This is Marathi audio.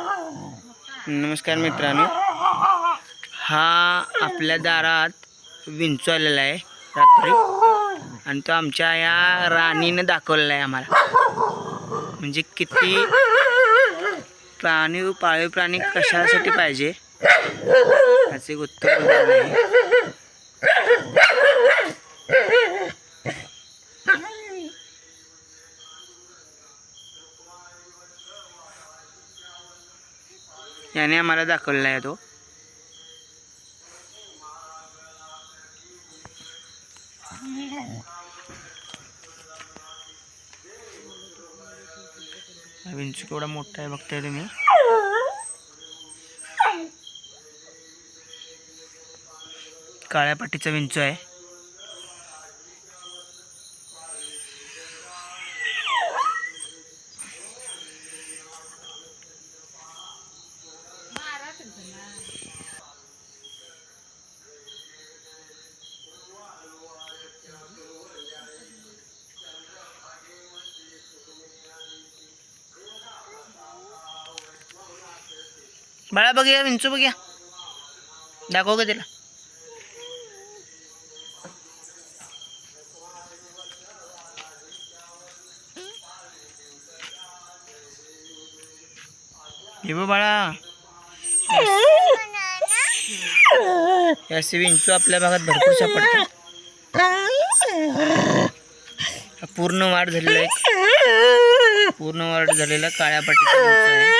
नमस्कार मित्रांनो. हा आपल्या दारात विंचू आलेला आहे रात्री. आणि तो आमच्या या राणीनं दाखवलेला आहे आम्हाला. म्हणजे किती प्राणी पाळीव प्राणी कशासाठी पाहिजे? याचे उत्तर आहे याने आम्हाला दाखवलेला आहे तो. हा विंचू केवढा मोठा आहे बघताय तुम्ही. काळ्या पाठीचा विंचू आहे. बाळा बघूया विंचू बघूया. दाखव का तिला. हे बाळा. हे असे विंचू आपल्या भागात भरपूर सापडतात पूर्ण वाढ झालेला आहे. पूर्ण वाढ झालेला काळ्या पाटीचा आहे.